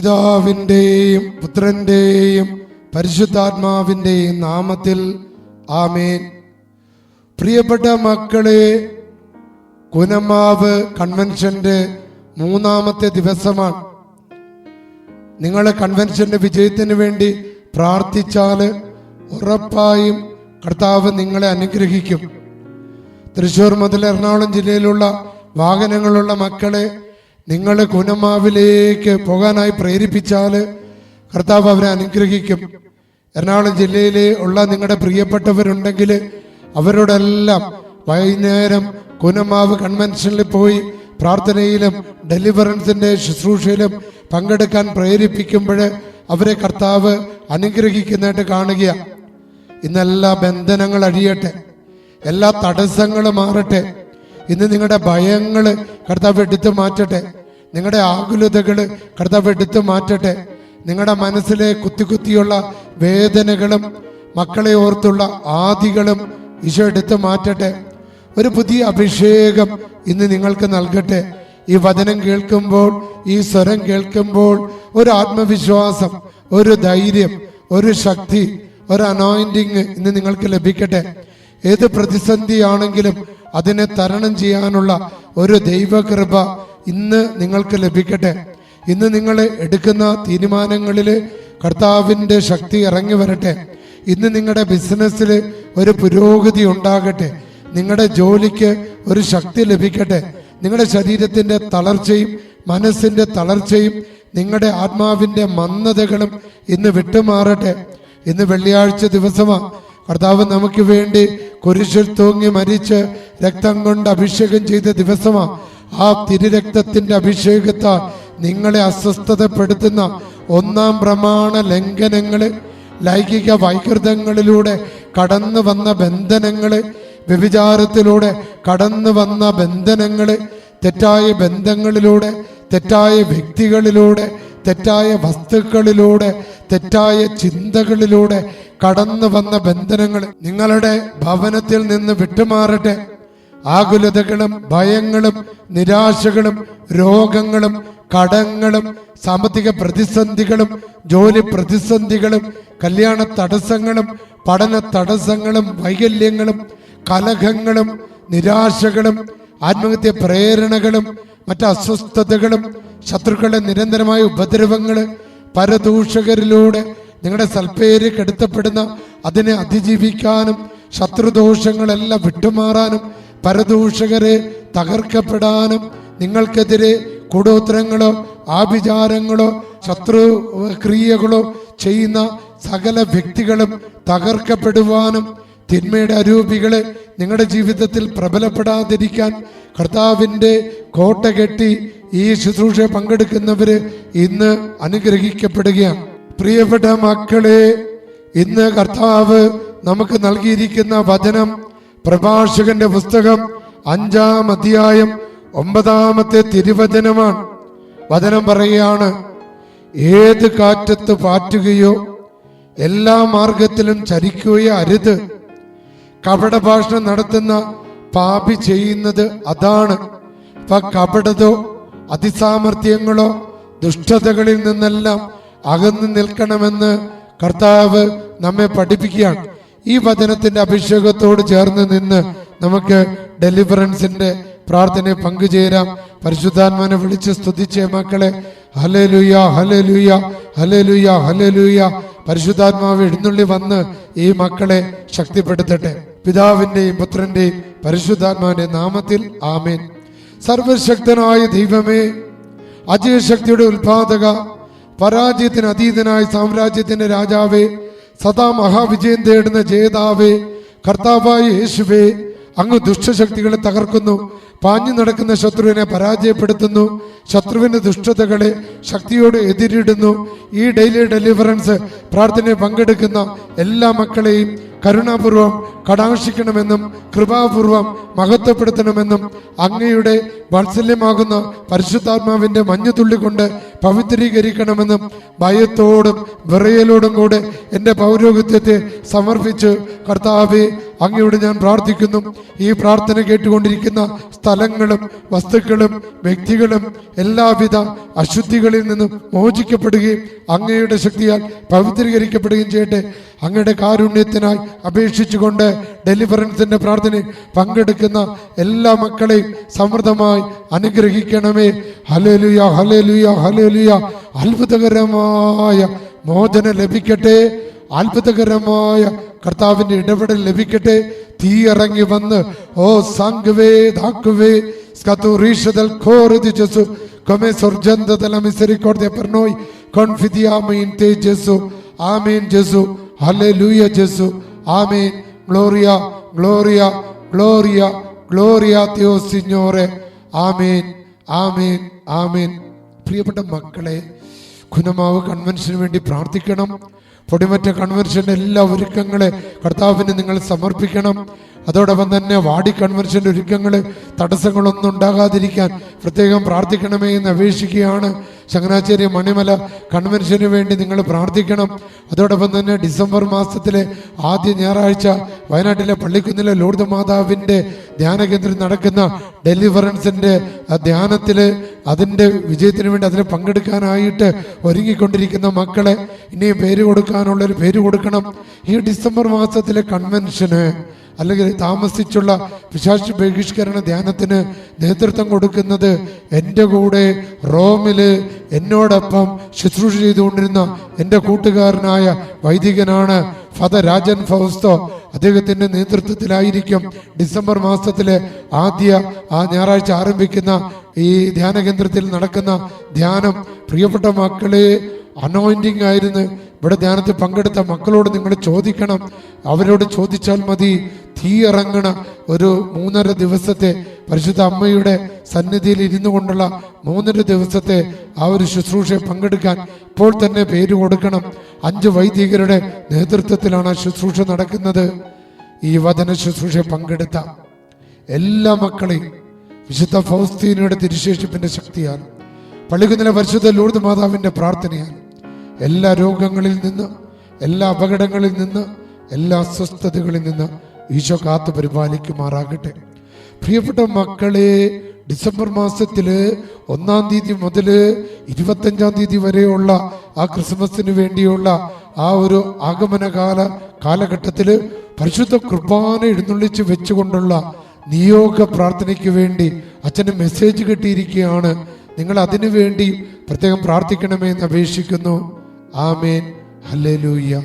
പിതാവിന്റെയും പുത്രന്റെയും പരിശുദ്ധാത്മാവിന്റെയും നാമത്തിൽ ആമേൻ. പ്രിയപ്പെട്ട മക്കളെ കുനമാവ് കൺവെൻഷന്റെ മൂന്നാമത്തെ ദിവസമാണ്. നിങ്ങളെ കൺവെൻഷന്റെ വിജയത്തിന് വേണ്ടി പ്രാർത്ഥിച്ചാൽ ഉറപ്പായും കർത്താവ് നിങ്ങളെ അനുഗ്രഹിക്കും. തൃശ്ശൂർ മുതൽ എറണാകുളം ജില്ലയിലുള്ള വാഹനങ്ങളുള്ള മക്കളെ നിങ്ങൾ കുനമാവിലേക്ക് പോകാനായി പ്രേരിപ്പിച്ചാൽ കർത്താവ് അവരെ അനുഗ്രഹിക്കും. എറണാകുളം ജില്ലയിലെ ഉള്ള നിങ്ങളുടെ പ്രിയപ്പെട്ടവരുണ്ടെങ്കിൽ അവരോടെല്ലാം വൈകുന്നേരം കുനമാവ് കൺവെൻഷനിൽ പോയി പ്രാർത്ഥനയിലും ഡെലിവറൻസിന്റെ ശുശ്രൂഷയിലും പങ്കെടുക്കാൻ പ്രേരിപ്പിക്കുമ്പോൾ അവരെ കർത്താവ് അനുഗ്രഹിക്കുന്നതായിട്ട് കാണുകയാണ് ഇന്നെല്ലാ ബന്ധനങ്ങൾ അഴിയട്ടെ. എല്ലാ തടസ്സങ്ങളും മാറട്ടെ. ഇന്ന് നിങ്ങളുടെ ഭയങ്ങൾ കർത്താവ് എടുത്തു മാറ്റട്ടെ. നിങ്ങളുടെ ആകുലതകൾ കർത്താവ് എടുത്തു മാറ്റട്ടെ. നിങ്ങളുടെ മനസ്സിലെ കുത്തി കുത്തിയുള്ള വേദനകളും മക്കളെ ഓർത്തുള്ള ആദികളും ഈശോ എടുത്തു മാറ്റട്ടെ. ഒരു പുതിയ അഭിഷേകം ഇന്ന് നിങ്ങൾക്ക് നൽകട്ടെ. ഈ വചനം കേൾക്കുമ്പോൾ ഈ സ്വരം കേൾക്കുമ്പോൾ ഒരു ആത്മവിശ്വാസം ഒരു ധൈര്യം ഒരു ശക്തി ഒരു അനോയിന്റിങ് ഇന്ന് നിങ്ങൾക്ക് ലഭിക്കട്ടെ. ഏത് പ്രതിസന്ധിയാണെങ്കിലും അതിനെ തരണം ചെയ്യാനുള്ള ഒരു ദൈവകൃപ ഇന്ന് നിങ്ങൾക്ക് ലഭിക്കട്ടെ. ഇന്ന് നിങ്ങൾ എടുക്കുന്ന തീരുമാനങ്ങളിൽ കർത്താവിന്റെ ശക്തി ഇറങ്ങി വരട്ടെ. ഇന്ന് നിങ്ങളുടെ ബിസിനസ്സിൽ ഒരു പുരോഗതി ഉണ്ടാകട്ടെ. നിങ്ങളുടെ ജോലിക്ക് ഒരു ശക്തി ലഭിക്കട്ടെ. നിങ്ങളുടെ ശരീരത്തിന്റെ തളർച്ചയും മനസ്സിന്റെ തളർച്ചയും നിങ്ങളുടെ ആത്മാവിന്റെ മന്ദതകളും ഇന്ന് വിട്ടുമാറട്ടെ. ഇന്ന് വെള്ളിയാഴ്ച ദിവസമാണ്. കർത്താവ് നമുക്ക് വേണ്ടി കുരിശിൽ തൂങ്ങി മരിച്ച് രക്തം കൊണ്ട് അഭിഷേകം ചെയ്ത ദിവസമാ. ആ തിരുരക്തത്തിന്റെ അഭിഷേകത്താൽ നിങ്ങളെ അസ്വസ്ഥതപ്പെടുത്തുന്ന ഒന്നാം പ്രമാണ ലംഘനങ്ങൾ ലൈംഗിക വൈകൃതങ്ങളിലൂടെ കടന്നു വന്ന ബന്ധനങ്ങൾ വ്യഭിചാരത്തിലൂടെ കടന്നു വന്ന ബന്ധനങ്ങൾ തെറ്റായ ബന്ധങ്ങളിലൂടെ തെറ്റായ വ്യക്തികളിലൂടെ തെറ്റായ വസ്തുക്കളിലൂടെ തെറ്റായ ചിന്തകളിലൂടെ കടന്നു വന്ന ബന്ധനങ്ങൾ നിങ്ങളുടെ ഭവനത്തിൽ നിന്ന് വിട്ടുമാറട്ടെ. ആകുലതകളും ഭയങ്ങളും നിരാശകളും രോഗങ്ങളും കടങ്ങളും സാമ്പത്തിക പ്രതിസന്ധികളും ജോലി പ്രതിസന്ധികളും കല്യാണ തടസ്സങ്ങളും പഠന തടസ്സങ്ങളും വൈകല്യങ്ങളും കലഹങ്ങളും നിരാശകളും ആത്മഹത്യ പ്രേരണകളും മറ്റ് അസ്വസ്ഥതകളും ശത്രുക്കളുടെ നിരന്തരമായ ഉപദ്രവങ്ങൾ പരദൂഷകരിലൂടെ നിങ്ങളുടെ സൽപ്പേര് കെടുത്തപ്പെടുന്ന അതിനെ അതിജീവിക്കാനും ശത്രുദോഷങ്ങളെല്ലാം വിട്ടുമാറാനും പരദൂഷകരെ തകർക്കപ്പെടാനും നിങ്ങൾക്കെതിരെ കൂടോത്തരങ്ങളോ ആഭിചാരങ്ങളോ ശത്രു ക്രിയകളോ ചെയ്യുന്ന സകല വ്യക്തികളും തകർക്കപ്പെടുവാനും തിന്മയുടെ അരൂപികളെ നിങ്ങളുടെ ജീവിതത്തിൽ പ്രബലപ്പെടാതിരിക്കാൻ കർത്താവിന്റെ കോട്ട കെട്ടി ഈ ശുശ്രൂഷ പങ്കെടുക്കുന്നവര് ഇന്ന് അനുഗ്രഹിക്കപ്പെടുകയാണ്. പ്രിയപ്പെട്ട മക്കളെ ഇന്ന് കർത്താവ് നമുക്ക് നൽകിയിരിക്കുന്ന വചനം പ്രഭാഷകന്റെ പുസ്തകം അഞ്ചാം അധ്യായം ഒമ്പതാമത്തെ തിരുവചനമാണ്. വചനം പറയുകയാണ് ഏത് കാറ്റത്ത് പാറ്റുകയോ എല്ലാ മാർഗത്തിലും ചരിക്കുകയോ അരുത്. കപടഭാഷണം നടത്തുന്ന പാപി ചെയ്യുന്നത് അതാണ്. ഇപ്പൊ കപടതോ അതിസാമർഥ്യങ്ങളോ ദുഷ്ടതകളിൽ നിന്നെല്ലാം അകന്നു നിൽക്കണമെന്ന് കർത്താവ് നമ്മെ പഠിപ്പിക്കുകയാണ്. ഈ വചനത്തിന്റെ അഭിഷേകത്തോട് ചേർന്ന് നിന്ന് നമുക്ക് ഡെലിവറൻസിന്റെ പ്രാർത്ഥനയെ പങ്കുചേരാം. പരിശുദ്ധാത്മാനെ വിളിച്ച് സ്തുതിച്ചേ മക്കളെ. ഹലലുയ ഹലലുയ ഹലലുയ ഹലലുയ പരിശുദ്ധാത്മാവ് എഴുന്നള്ളി വന്ന് ഈ മക്കളെ ശക്തിപ്പെടുത്തട്ടെ. പിതാവിന്റെയും പുത്രന്റെയും പരിശുദ്ധാത്മാവിന്റെ നാമത്തിൽ ആമേൻ. സർവശക്തനായ ദൈവമേ അജയശക്തിയുടെ ഉത്പാദക പരാജയത്തിന് അതീതനായ സാമ്രാജ്യത്തിന്റെ രാജാവേ സദാ മഹാവിജയം തേടുന്ന ജേതാവേ കർത്താവായ യേശുവേ അങ്ങ് ദുഷ്ടശക്തികളെ തകർക്കുന്നു. പാഞ്ഞു നടക്കുന്ന ശത്രുവിനെ പരാജയപ്പെടുത്തുന്നു. ശത്രുവിന്റെ ദുഷ്ടതകളെ ശക്തിയോട് എതിരിടുന്നു. ഈ ഡെയിലി ഡെലിവറൻസ് പ്രാർത്ഥനയിൽ പങ്കെടുക്കുന്ന എല്ലാ മക്കളെയും കരുണാപൂർവം കടാക്ഷിക്കണമെന്നും കൃപാപൂർവം മഹത്വപ്പെടുത്തണമെന്നും അങ്ങയുടെ വാത്സല്യമാകുന്ന പരിശുദ്ധാത്മാവിന്റെ മഞ്ഞുതുള്ളി കൊണ്ട് പവിത്രീകരിക്കണമെന്നും ഭയത്തോടും വിറയലോടും കൂടെ എന്റെ പൗരോഹിത്യത്തെ സമർപ്പിച്ച് കർത്താവെ അങ്ങയോട് ഞാൻ പ്രാർത്ഥിക്കുന്നു. ഈ പ്രാർത്ഥന കേട്ടുകൊണ്ടിരിക്കുന്ന സ്ഥലങ്ങളും വസ്തുക്കളും വ്യക്തികളും എല്ലാവിധ അശുദ്ധികളിൽ നിന്നും മോചിക്കപ്പെടുകയും അങ്ങയുടെ ശക്തിയാൽ പവിത്രീകരിക്കപ്പെടുകയും ചെയ്യട്ടെ. അങ്ങയുടെ കാരുണ്യത്തിനായി അപേക്ഷിച്ചുകൊണ്ട് ഡെലിവറൻസിന്റെ പ്രാർത്ഥനയിൽ പങ്കെടുക്കുന്ന എല്ലാ മക്കളെയും സമൃദ്ധമായി അനുഗ്രഹിക്കണമേ. ഹലേലുയ ഹലേലുയ ഹലേലുയ അത്ഭുതകരമായ മോചനം ലഭിക്കട്ടെ. അത്ഭുതകരമായ കർത്താവിന്റെ ഇടപെടൽ ലഭിക്കട്ടെ. തീ ഇറങ്ങി വന്ന് ഓ സംഘവേ സർജന്തേ പ്രിയപ്പെട്ട മക്കളെ കുനമാവ് കൺവെൻഷന് വേണ്ടി പ്രാർത്ഥിക്കണം. പൊടിമറ്റ കൺവെൻഷന്റെ എല്ലാ ഒരുക്കങ്ങളെ കർത്താവിന് നിങ്ങൾ സമർപ്പിക്കണം. അതോടൊപ്പം തന്നെ വാടി കൺവെൻഷന്റെ ഒരുക്കങ്ങൾ തടസ്സങ്ങളൊന്നും ഉണ്ടാകാതിരിക്കാൻ പ്രത്യേകം പ്രാർത്ഥിക്കണമേ എന്ന് അപേക്ഷിക്കുകയാണ്. ചങ്ങനാശ്ശേരി മണിമല കൺവെൻഷന് വേണ്ടി നിങ്ങൾ പ്രാർത്ഥിക്കണം. അതോടൊപ്പം തന്നെ ഡിസംബർ മാസത്തിലെ ആദ്യ ഞായറാഴ്ച വയനാട്ടിലെ പള്ളിക്കുന്നിലെ ലോർദ് മാതാവിന്റെ ധ്യാന കേന്ദ്രം നടക്കുന്ന ഡെലിവറൻസിന്റെ ധ്യാനത്തിൽ അതിന്റെ വിജയത്തിന് വേണ്ടി അതിന് പങ്കെടുക്കാനായിട്ട് ഒരുങ്ങിക്കൊണ്ടിരിക്കുന്ന മക്കളെ ഇനിയും പേര് കൊടുക്കാനുള്ളൊരു പേര് കൊടുക്കണം. ഈ ഡിസംബർ മാസത്തിലെ കൺവെൻഷന് അല്ലെങ്കിൽ താമസിച്ചുള്ള പിശാച് ബഹിഷ്കരണ ധ്യാനത്തിന് നേതൃത്വം കൊടുക്കുന്നത് എന്റെ കൂടെ റോമിൽ എന്നോടൊപ്പം ശുശ്രൂഷ ചെയ്തുകൊണ്ടിരുന്ന എന്റെ കൂട്ടുകാരനായ വൈദികനാണ് ഫാദർ രാജൻ ഫൗസ്തോ. അദ്ദേഹത്തിന്റെ നേതൃത്വത്തിലായിരിക്കും ഡിസംബർ മാസത്തിലെ ആദ്യ ആ ഞായറാഴ്ച ആരംഭിക്കുന്ന ഈ ധ്യാന കേന്ദ്രത്തിൽ നടക്കുന്ന ധ്യാനം. പ്രിയപ്പെട്ട മക്കളെ അനോയിന്റിങ് ആയിരുന്നു. ഇവിടെ ധ്യാനത്തിൽ പങ്കെടുത്ത മക്കളോട് നിങ്ങൾ ചോദിക്കണം. അവരോട് ചോദിച്ചാൽ മതി. തീ ഇറങ്ങണ ഒരു മൂന്നര ദിവസത്തെ പരിശുദ്ധ അമ്മയുടെ സന്നിധിയിൽ ഇരുന്നു കൊണ്ടുള്ള മൂന്നര ദിവസത്തെ ആ ഒരു ശുശ്രൂഷയെ പങ്കെടുക്കാൻ ഇപ്പോൾ തന്നെ പേര് കൊടുക്കണം. അഞ്ച് വൈദികരുടെ നേതൃത്വത്തിലാണ് ആ ശുശ്രൂഷ നടക്കുന്നത്. ഈ വചന ശുശ്രൂഷ പങ്കെടുത്ത എല്ലാ മക്കളെയും വിശുദ്ധ ഫൗസ്തീനയുടെ തിരുശേഷിപ്പിന്റെ ശക്തിയാണ്. പള്ളിക്കുന്നിലെ പരിശുദ്ധ ലൂർദ് മാതാവിന്റെ പ്രാർത്ഥനയാണ്. എല്ലാ രോഗങ്ങളിൽ നിന്ന് എല്ലാ അപകടങ്ങളിൽ നിന്ന് എല്ലാ അസ്വസ്ഥതകളിൽ നിന്ന് ഈശോ കാത്തു പരിപാലിക്കുമാറാകട്ടെ. പ്രിയപ്പെട്ട മക്കളെ ഡിസംബർ മാസത്തിൽ ഒന്നാം തീയതി മുതൽ ഇരുപത്തഞ്ചാം തീയതി വരെയുള്ള ആ ക്രിസ്മസിന് വേണ്ടിയുള്ള ആ ഒരു ആഗമനകാല കാലഘട്ടത്തിൽ പരിശുദ്ധ കുർബാന എഴുന്നള്ളിച്ച് വെച്ചുകൊണ്ടുള്ള നിയോഗ പ്രാർത്ഥനയ്ക്ക് വേണ്ടി അച്ഛന് മെസ്സേജ് കിട്ടിയിരിക്കുകയാണ്. നിങ്ങൾ അതിനു വേണ്ടി പ്രത്യേകം പ്രാർത്ഥിക്കണമെന്ന് അപേക്ഷിക്കുന്നു. ആമേൻ. ഹല്ലേലൂയ്യ.